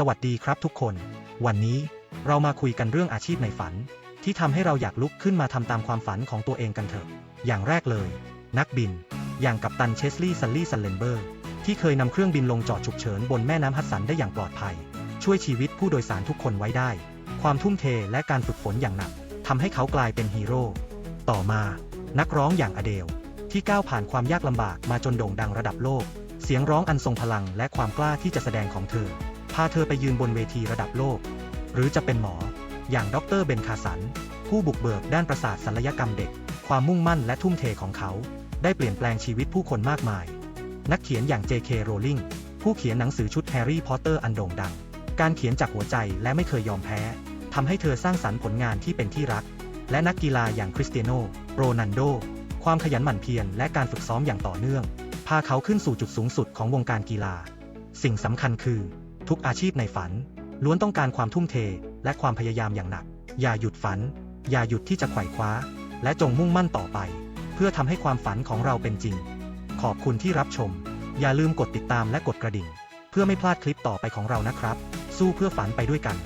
สวัสดีครับทุกคน วันนี้เรามาคุยกันเรื่องอาชีพในฝัน ที่ทำให้เราอยากลุกขึ้นมาทำตามความฝันของตัวเองกันเถอะ อย่างแรกเลย นักบิน อย่างกัปตันเชสลีย์ซันลี่ซันเลนเบอร์ ที่เคยนำเครื่องบินลงจอดฉุกเฉินบนแม่น้ำฮัดสันได้อย่างปลอดภัย ช่วยชีวิตผู้โดยสารทุกคนไว้ได้ ความทุ่มเทและการฝึกฝนอย่างหนักทำให้เขากลายเป็นฮีโร่ต่อมา นักร้องอย่างอเดล ที่ก้าวผ่านความยากลำบากมาจนโด่งดังระดับโลก เสียงร้องอันทรงพลังและความกล้าที่จะแสดงของเธอาเธอไปยืนบนเวทีระดับโลก หรือจะเป็นหมอ อย่างดรเบนคาสัน ผู้บุกเบิกด้านประสาทศัลยกรรมเด็ก ความมุ่งมั่นและทุ่มเทของเขา ได้เปลี่ยนแปลงชีวิตผู้คนมากมาย นักเขียนอย่าง J.K. Rowling ผู้เขียนหนังสือชุดแฮร์รี่พอตเตอร์อันโด่งดัง การเขียนจากหัวใจและไม่เคยยอมแพ้ทำให้เธอสร้างสรรค์ผลงานที่เป็นที่รัก และนักกีฬาอย่างคริสเตียโนโรนันโด ความขยันหมั่นเพียรและการฝึกซ้อมอย่างต่อเนื่อง พาเขาขึ้นสู่จุดสูงสุดของวงการกีฬา สิ่งสำคัญคือ ทุกอาชีพในฝัน ล้วนต้องการความทุ่มเท และความพยายามอย่างหนัก อย่าหยุดฝัน อย่าหยุดที่จะไขว่คว้า และจงมุ่งมั่นต่อไป เพื่อทำให้ความฝันของเราเป็นจริง ขอบคุณที่รับชม อย่าลืมกดติดตามและกดกระดิ่ง เพื่อไม่พลาดคลิปต่อไปของเรานะครับ สู้เพื่อฝันไปด้วยกัน